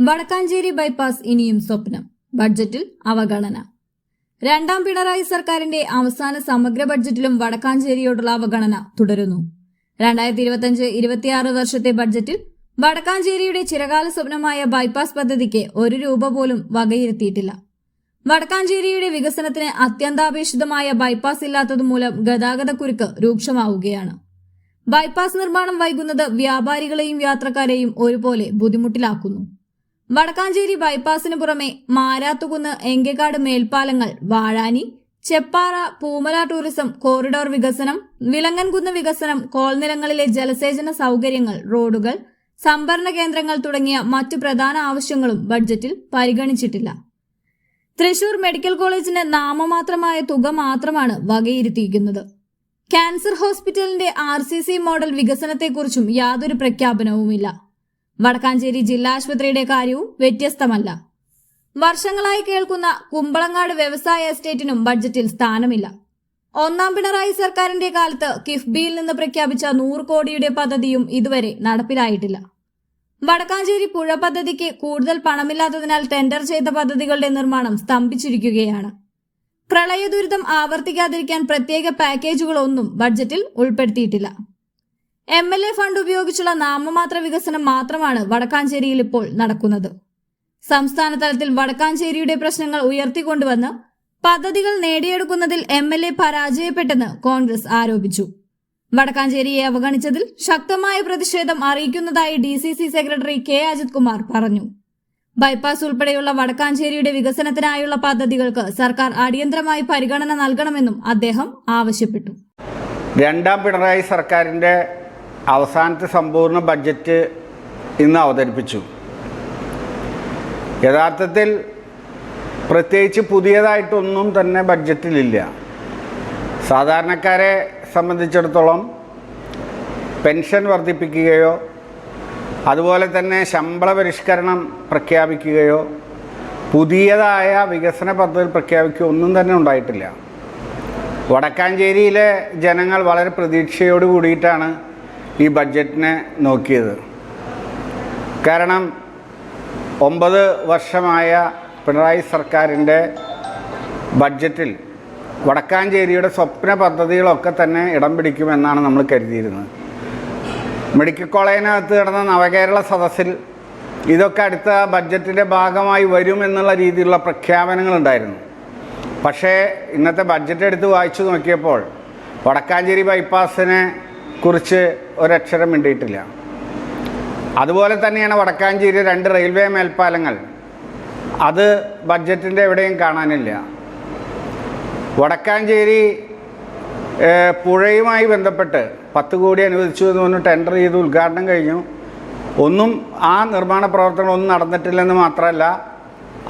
Vadakkanchery bypass ഇനിയും സ്വപ്നം. ബഡ്ജറ്റിൽ അവഗണന. രണ്ടാം പിണറായി സർക്കാരിന്റെ അവസാന സമഗ്ര ബഡ്ജറ്റിലും വടക്കാഞ്ചേരിയോടുള്ള അവഗണന തുടരുന്നു. രണ്ടായിരത്തി ഇരുപത്തിയഞ്ച് ഇരുപത്തിയാറ് വർഷത്തെ ബഡ്ജറ്റിൽ വടക്കാഞ്ചേരിയുടെ ചിരകാല സ്വപ്നമായ ബൈപ്പാസ് പദ്ധതിക്ക് ഒരു രൂപ പോലും വകയിരുത്തിയിട്ടില്ല. വടക്കാഞ്ചേരിയുടെ വികസനത്തിന് അത്യന്താപേക്ഷിതമായ ബൈപ്പാസ് ഇല്ലാത്തതുമൂലം ഗതാഗതക്കുരുക്ക് രൂക്ഷമാവുകയാണ്. ബൈപ്പാസ് നിർമ്മാണം വൈകുന്നത് വ്യാപാരികളെയും യാത്രക്കാരെയും ഒരുപോലെ ബുദ്ധിമുട്ടിലാക്കുന്നു. വടക്കാഞ്ചേരി ബൈപ്പാസിന് പുറമെ മാരാത്തുകുന്ന് എങ്കേക്കാട് മേൽപ്പാലങ്ങൾ വാഴാനി ചെപ്പാറ പൂമല ടൂറിസം കോറിഡോർ വികസനം വിലങ്ങൻകുന്ന് വികസനം കോൾനിലങ്ങളിലെ ജലസേചന സൗകര്യങ്ങൾ റോഡുകൾ സംഭരണ കേന്ദ്രങ്ങൾ തുടങ്ങിയ മറ്റു പ്രധാന ആവശ്യങ്ങളും ബഡ്ജറ്റിൽ പരിഗണിച്ചിട്ടില്ല. തൃശൂർ മെഡിക്കൽ കോളേജിന് നാമമാത്രമായ തുക മാത്രമാണ് വകയിരുത്തിയിരിക്കുന്നത്. ക്യാൻസർ ഹോസ്പിറ്റലിന്റെ ആർ മോഡൽ വികസനത്തെക്കുറിച്ചും യാതൊരു പ്രഖ്യാപനവുമില്ല. വടക്കാഞ്ചേരി ജില്ലാ ആശുപത്രിയുടെ കാര്യവും വ്യത്യസ്തമല്ല. വർഷങ്ങളായി കേൾക്കുന്ന കുമ്പളങ്ങാട് വ്യവസായ എസ്റ്റേറ്റിനും ബഡ്ജറ്റിൽ സ്ഥാനമില്ല. ഒന്നാം പിണറായി സർക്കാരിന്റെ കാലത്ത് കിഫ്ബിയിൽ നിന്ന് പ്രഖ്യാപിച്ച നൂറ് കോടിയുടെ പദ്ധതിയും ഇതുവരെ നടപ്പിലായിട്ടില്ല. വടക്കാഞ്ചേരി പുഴ പദ്ധതിക്ക് കൂടുതൽ പണമില്ലാത്തതിനാൽ ടെൻഡർ ചെയ്ത പദ്ധതികളുടെ നിർമ്മാണം സ്തംഭിച്ചിരിക്കുകയാണ്. പ്രളയ ദുരിതം ആവർത്തിക്കാതിരിക്കാൻ പ്രത്യേക പാക്കേജുകളൊന്നും ബഡ്ജറ്റിൽ ഉൾപ്പെടുത്തിയിട്ടില്ല. എം എൽ എ ഫണ്ട് ഉപയോഗിച്ചുള്ള നാമമാത്ര വികസനം മാത്രമാണ് വടക്കാഞ്ചേരിയിൽ ഇപ്പോൾ നടക്കുന്നത്. സംസ്ഥാന തലത്തിൽ വടക്കാഞ്ചേരിയുടെ പ്രശ്നങ്ങൾ ഉയർത്തിക്കൊണ്ടുവന്ന് പദ്ധതികൾ നേടിയെടുക്കുന്നതിൽ എം എൽ എ പരാജയപ്പെട്ടെന്ന് കോൺഗ്രസ് ആരോപിച്ചു. വടക്കാഞ്ചേരിയെ അവഗണിച്ചതിൽ ശക്തമായ പ്രതിഷേധം അറിയിക്കുന്നതായി D C C secretary K Ajith Kumar പറഞ്ഞു. ബൈപ്പാസ് ഉൾപ്പെടെയുള്ള വടക്കാഞ്ചേരിയുടെ വികസനത്തിനായുള്ള പദ്ധതികൾക്ക് സർക്കാർ അടിയന്തരമായി പരിഗണന നൽകണമെന്നും അദ്ദേഹം ആവശ്യപ്പെട്ടു. രണ്ടാം പിണറായി സർക്കാരിന്റെ അവസാനത്തെ സമ്പൂർണ ബഡ്ജറ്റ് ഇന്ന് അവതരിപ്പിച്ചു. യഥാർത്ഥത്തിൽ പ്രത്യേകിച്ച് പുതിയതായിട്ടൊന്നും തന്നെ ബഡ്ജറ്റിലില്ല. സാധാരണക്കാരെ സംബന്ധിച്ചിടത്തോളം പെൻഷൻ വർദ്ധിപ്പിക്കുകയോ അതുപോലെ തന്നെ ശമ്പള പരിഷ്കരണം പ്രഖ്യാപിക്കുകയോ പുതിയതായ വികസന പദ്ധതി പ്രഖ്യാപിക്കുകയോ ഒന്നും തന്നെ ഉണ്ടായിട്ടില്ല. വടക്കാഞ്ചേരിയിലെ ജനങ്ങൾ വളരെ പ്രതീക്ഷയോട് കൂടിയിട്ടാണ് ഈ ബഡ്ജറ്റിനെ നോക്കിയത്. കാരണം ഒമ്പത് വർഷമായ പിണറായി സർക്കാരിന്റെ ബഡ്ജറ്റിൽ വടക്കാഞ്ചേരിയുടെ സ്വപ്ന പദ്ധതികളൊക്കെ തന്നെ ഇടം പിടിക്കുമെന്നാണ് നമ്മൾ കരുതിയിരുന്നത്. മെഡിക്കൽ കോളേജിനകത്ത് കിടന്ന നവകേരള സദസ്സിൽ ഇതൊക്കെ അടുത്ത ബഡ്ജറ്റിന്റെ ഭാഗമായി വരും എന്നുള്ള രീതിയിലുള്ള പ്രഖ്യാപനങ്ങളുണ്ടായിരുന്നു പക്ഷേ ഇന്നത്തെ ബഡ്ജറ്റ് എടുത്ത് വായിച്ചു നോക്കിയപ്പോൾ വടക്കാഞ്ചേരി ബൈപ്പാസിനെ കുറിച്ച് ഒരക്ഷരം മിണ്ടിയിട്ടില്ല. അതുപോലെ തന്നെയാണ് വടക്കാഞ്ചേരി രണ്ട് റെയിൽവേ മേൽപ്പാലങ്ങൾ. അത് ബഡ്ജറ്റിന്റെ എവിടെയും കാണാനില്ല. വടക്കാഞ്ചേരി പുഴയുമായി ബന്ധപ്പെട്ട് പത്ത് കോടി അനുവദിച്ചു എന്ന് പറഞ്ഞ് ടെൻഡർ ചെയ്ത് ഉദ്ഘാടനം കഴിഞ്ഞു. ഒന്നും ആ നിർമ്മാണ പ്രവർത്തനങ്ങളൊന്നും നടന്നിട്ടില്ലെന്ന് മാത്രമല്ല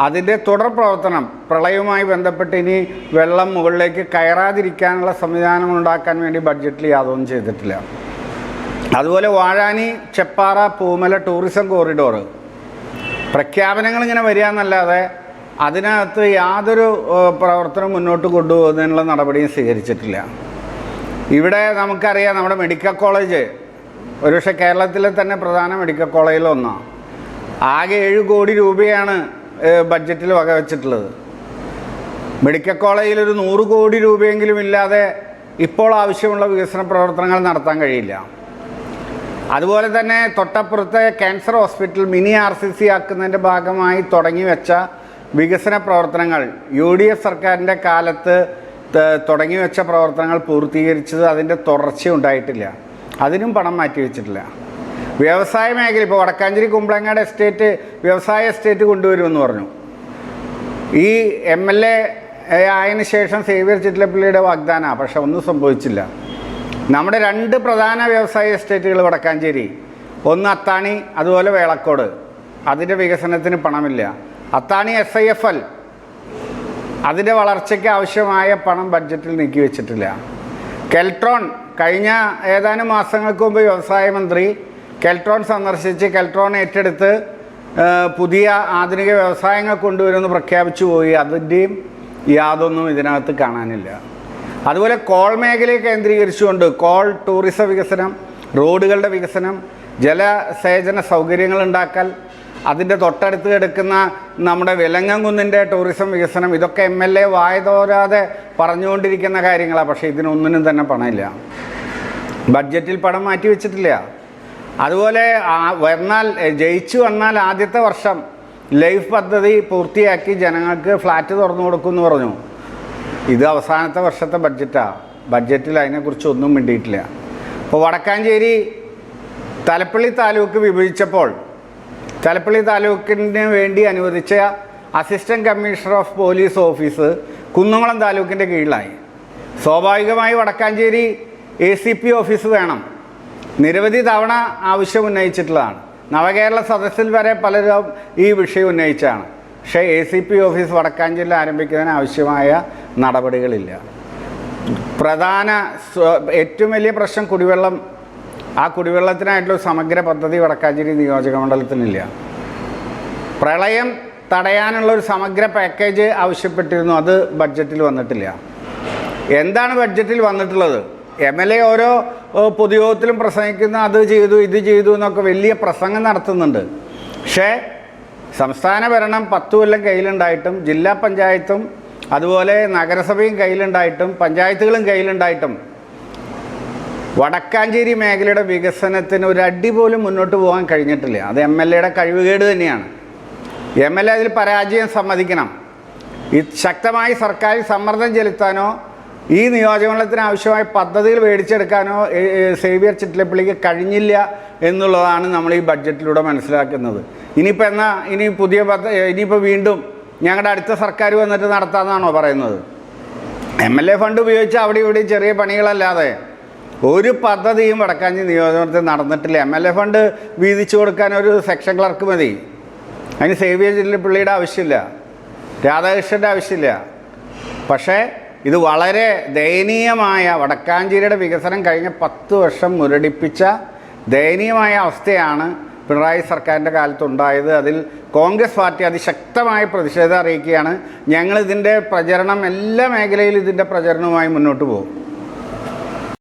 അതിന്റെ തുടർ പ്രവർത്തനം പ്രളയവുമായി ബന്ധപ്പെട്ട് ഇനി വെള്ളം മുകളിലേക്ക് കയറാതിരിക്കാനുള്ള സംവിധാനം ഉണ്ടാക്കാൻ വേണ്ടി ബഡ്ജറ്റിൽ യാതൊന്നും ചെയ്തിട്ടില്ല. അതുപോലെ വാഴാനി ചെപ്പാറ പൂമല ടൂറിസം കോറിഡോർ പ്രഖ്യാപനങ്ങൾ ഇങ്ങനെ വരിക എന്നല്ലാതെ അതിനകത്ത് യാതൊരു പ്രവർത്തനം മുന്നോട്ട് കൊണ്ടുപോകുന്നതിനുള്ള നടപടിയും സ്വീകരിച്ചിട്ടില്ല. ഇവിടെ നമുക്കറിയാം നമ്മുടെ മെഡിക്കൽ കോളേജ് ഒരുപക്ഷെ കേരളത്തിലെ തന്നെ പ്രധാന മെഡിക്കൽ കോളേജിലൊന്നാണ് ആകെ ഏഴ് കോടി രൂപയാണ് ബഡ്ജറ്റിൽ വകവെച്ചിട്ടുള്ളത് മെഡിക്കൽ കോളേജിൽ ഒരു നൂറ് കോടി രൂപയെങ്കിലും ഇല്ലാതെ ഇപ്പോൾ ആവശ്യമുള്ള വികസന പ്രവർത്തനങ്ങൾ നടത്താൻ കഴിയില്ല. അതുപോലെ തന്നെ തൊട്ടപ്പുറത്തെ cancer hospital mini R C C ആക്കുന്നതിന്റെ ഭാഗമായി തുടങ്ങി വെച്ച വികസന പ്രവർത്തനങ്ങൾ യു ഡി എഫ് സർക്കാരിന്റെ കാലത്ത് തുടങ്ങി വെച്ച പ്രവർത്തനങ്ങൾ പൂർത്തീകരിച്ചത് അതിന്റെ തുടർച്ച ഉണ്ടായിട്ടില്ല അതിനും പണം മാറ്റി വെച്ചിട്ടില്ല വ്യവസായ മേഖല ഇപ്പോൾ വടക്കാഞ്ചേരി കുമ്പളങ്ങാട് എസ്റ്റേറ്റ് വ്യവസായ എസ്റ്റേറ്റ് കൊണ്ടുവരുമെന്ന് പറഞ്ഞു. ഈ എം എൽ എ ആയതിനു ശേഷം സേവ്യർ ചിറ്റിലപ്പള്ളിയുടെ വാഗ്ദാനമാണ് പക്ഷെ ഒന്നും സംഭവിച്ചില്ല. നമ്മുടെ രണ്ട് പ്രധാന വ്യവസായ എസ്റ്റേറ്റുകൾ വടക്കാഞ്ചേരി ഒന്ന് അത്താണി അതുപോലെ വേളക്കോട്. അതിന്റെ വികസനത്തിന് പണമില്ല. Athani S I F L അതിന്റെ വളർച്ചയ്ക്ക് ആവശ്യമായ പണം ബഡ്ജറ്റിൽ നീക്കി വെച്ചിട്ടില്ല കെൽട്രോൺ കഴിഞ്ഞ ഏതാനും മാസങ്ങൾക്ക് മുമ്പ് വ്യവസായ മന്ത്രി കെൽട്രോൺ സന്ദർശിച്ച് കെൽട്രോൺ ഏറ്റെടുത്ത് പുതിയ ആധുനിക വ്യവസായങ്ങൾ കൊണ്ടുവരുമെന്ന് പ്രഖ്യാപിച്ചു പോയി. അതിന്റെയും യാതൊന്നും ഇതിനകത്ത് കാണാനില്ല. അതുപോലെ കോൾ മേഖലയെ കേന്ദ്രീകരിച്ചുകൊണ്ട് കോൾ ടൂറിസം വികസനം റോഡുകളുടെ വികസനം ജലസേചന സൗകര്യങ്ങൾ ഉണ്ടാക്കൽ അതിന്റെ തൊട്ടടുത്ത് കിടക്കുന്ന നമ്മുടെ വിലങ്ങൻകുന്നിന്റെ ടൂറിസം വികസനം ഇതൊക്കെ എം എൽ എ വായതോരാതെ പറഞ്ഞുകൊണ്ടിരിക്കുന്ന കാര്യങ്ങളാണ് പക്ഷേ ഇതിനൊന്നിനും തന്നെ പണമില്ല. ബഡ്ജറ്റിൽ പണം മാറ്റി വെച്ചിട്ടില്ല അതുപോലെ വന്നാൽ ജയിച്ചു വന്നാൽ ആദ്യത്തെ വർഷം ലൈഫ് പദ്ധതി പൂർത്തിയാക്കി ജനങ്ങൾക്ക് ഫ്ലാറ്റ് തുറന്നു കൊടുക്കുമെന്ന് പറഞ്ഞു. ഇത് അവസാനത്തെ വർഷത്തെ ബഡ്ജറ്റാണ് ബഡ്ജറ്റിൽ അതിനെക്കുറിച്ച് ഒന്നും മിണ്ടിയിട്ടില്ല. അപ്പോൾ വടക്കാഞ്ചേരി തലപ്പള്ളി താലൂക്ക് വിഭജിച്ചപ്പോൾ തലപ്പള്ളി താലൂക്കിന് വേണ്ടി അനുവദിച്ച assistant commissioner of police office Kunnamkulam താലൂക്കിന്റെ കീഴിലായി. സ്വാഭാവികമായി Vadakkanchery A C P office വേണം. നിരവധി തവണ ആവശ്യം ഉന്നയിച്ചിട്ടുള്ളതാണ്. നവകേരള സദസ്സിൽ വരെ പലരും ഈ വിഷയം ഉന്നയിച്ചാണ്. പക്ഷേ എ സി പി ഓഫീസ് വടക്കാഞ്ചേരിയിൽ ആരംഭിക്കുന്നതിന് ആവശ്യമായ നടപടികളില്ല. പ്രധാന ഏറ്റവും വലിയ പ്രശ്നം കുടിവെള്ളം ആ കുടിവെള്ളത്തിനായിട്ടുള്ള സമഗ്ര പദ്ധതി വടക്കാഞ്ചേരി നിയോജക മണ്ഡലത്തിനില്ല. പ്രളയം തടയാനുള്ള ഒരു സമഗ്ര പാക്കേജ് ആവശ്യപ്പെട്ടിരുന്നു. അത് ബഡ്ജറ്റിൽ വന്നിട്ടില്ല. എന്താണ് ബഡ്ജറ്റിൽ വന്നിട്ടുള്ളത്? എം എൽ എ ഓരോ പൊതുയോഗത്തിലും പ്രസംഗിക്കുന്ന അത് ചെയ്തു ഇത് ചെയ്തു എന്നൊക്കെ വലിയ പ്രസംഗം നടത്തുന്നുണ്ട്. പക്ഷേ സംസ്ഥാന ഭരണം പത്ത് കൊല്ലം കയ്യിലുണ്ടായിട്ടും ജില്ലാ പഞ്ചായത്തും അതുപോലെ നഗരസഭയും കയ്യിലുണ്ടായിട്ടും പഞ്ചായത്തുകളും കയ്യിലുണ്ടായിട്ടും വടക്കാഞ്ചേരി മേഖലയുടെ വികസനത്തിന് ഒരു അടി പോലും മുന്നോട്ട് പോകാൻ കഴിഞ്ഞിട്ടില്ല. അത് എം എൽ എയുടെ കഴിവുകേട് തന്നെയാണ്. എം എൽ എ അതിൽ പരാജയം സമ്മതിക്കണം. ശക്തമായി സർക്കാർ സമ്മർദ്ദം ചെലുത്താനോ ഈ നിയോജകമണ്ഡലത്തിന് ആവശ്യമായ പദ്ധതികൾ മേടിച്ചെടുക്കാനോ സേവിയർ ചിറ്റലപ്പള്ളിക്ക് കഴിഞ്ഞില്ല എന്നുള്ളതാണ് നമ്മൾ ഈ ബഡ്ജറ്റിലൂടെ മനസ്സിലാക്കുന്നത്. ഇനിയിപ്പോൾ എന്നാ ഇനി പുതിയ പദ്ധ ഇനിയിപ്പോൾ വീണ്ടും ഞങ്ങളുടെ അടുത്ത സർക്കാർ വന്നിട്ട് നടത്താമെന്നാണോ പറയുന്നത്? എം എൽ എ ഫണ്ട് ഉപയോഗിച്ച് അവിടെ ഇവിടെ ചെറിയ പണികളല്ലാതെ ഒരു പദ്ധതിയും വടക്കാഞ്ചി നിയോജകത്തിൽ നടന്നിട്ടില്ല. എം എൽ എ ഫണ്ട് വീതിച്ചു കൊടുക്കാൻ ഒരു സെക്ഷൻ ക്ലർക്ക് മതി. അതിന് സേവിയർ ജില്ലപ്പിള്ളിയുടെ ആവശ്യമില്ല. രാധാകൃഷ്ണന്റെ ആവശ്യമില്ല. പക്ഷേ ഇത് വളരെ ദയനീയമായ വടക്കാഞ്ചേരിയുടെ വികസനം കഴിഞ്ഞ പത്ത് വർഷം മുരടിപ്പിച്ച ദയനീയമായ അവസ്ഥയാണ് പിണറായി സർക്കാരിന്റെ കാലത്തുണ്ടായത്. അതിൽ കോൺഗ്രസ് പാർട്ടി അതിശക്തമായ പ്രതിഷേധം അറിയിക്കുകയാണ്. ഞങ്ങൾ ഇതിന്റെ പ്രചരണം എല്ലാ മേഖലയിലും ഇതിന്റെ പ്രചരണവുമായി മുന്നോട്ട് പോകും.